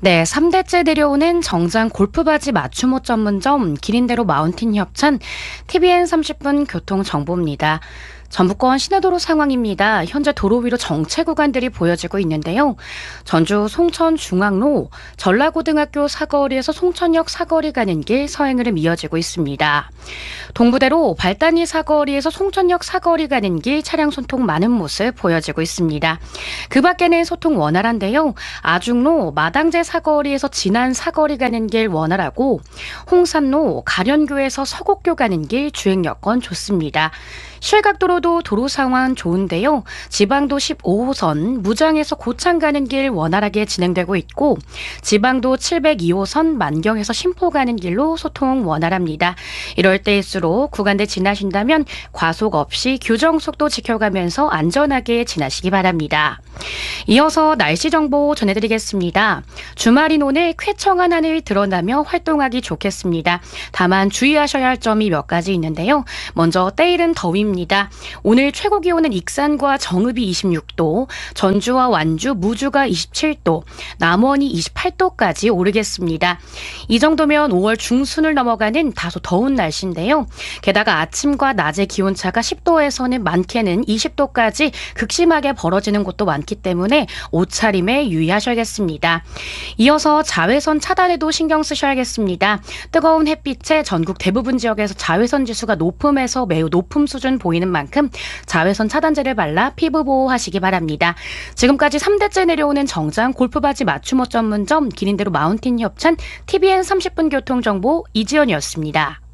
네, 3대째 내려오는 정장 골프바지 맞춤 옷 전문점 기린대로 마운틴 협찬 TVN 30분 교통 정보입니다. 전북권 시내도로 상황입니다. 현재 도로 위로 정체 구간들이 보여지고 있는데요. 전주 송천 중앙로 전라고등학교 사거리에서 송천역 사거리 가는 길 서행으로 이어지고 있습니다. 동부대로 발단위 사거리에서 송천역 사거리 가는 길 차량 소통 많은 모습 보여지고 있습니다. 그 밖에는 소통 원활한데요. 아중로 마당제 사거리에서 진안 사거리 가는 길 원활하고 홍산로 가련교에서 서곡교 가는 길 주행 여건 좋습니다. 실각도로도 도로 상황 좋은데요. 지방도 15호선 무장에서 고창 가는 길 원활하게 진행되고 있고 지방도 702호선 만경에서 신포 가는 길로 소통 원활합니다. 이럴 때일수록 구간대 지나신다면 과속 없이 규정 속도 지켜가면서 안전하게 지나시기 바랍니다. 이어서 날씨 정보 전해드리겠습니다. 주말인 오늘 쾌청한 하늘이 드러나며 활동하기 좋겠습니다. 다만 주의하셔야 할 점이 몇 가지 있는데요. 먼저 때일은 더위 입니다. 오늘 최고 기온은 익산과 정읍이 26도, 전주와 완주, 무주가 27도, 남원이 28도까지 오르겠습니다. 이 정도면 5월 중순을 넘어가는 다소 더운 날씨인데요. 게다가 아침과 낮의 기온차가 10도에서는 많게는 20도까지 극심하게 벌어지는 곳도 많기 때문에 옷차림에 유의하셔야겠습니다. 이어서 자외선 차단에도 신경 쓰셔야겠습니다. 뜨거운 햇빛에 전국 대부분 지역에서 자외선 지수가 높음에서 매우 높음 수준 보이는 만큼 자외선 차단제를 발라 피부 보호하시기 바랍니다. 지금까지 3대째 내려오는 정장 골프바지 맞춤 옷 전문점 기린대로 마운틴 협찬 TVN 30분 교통정보 이지연이었습니다.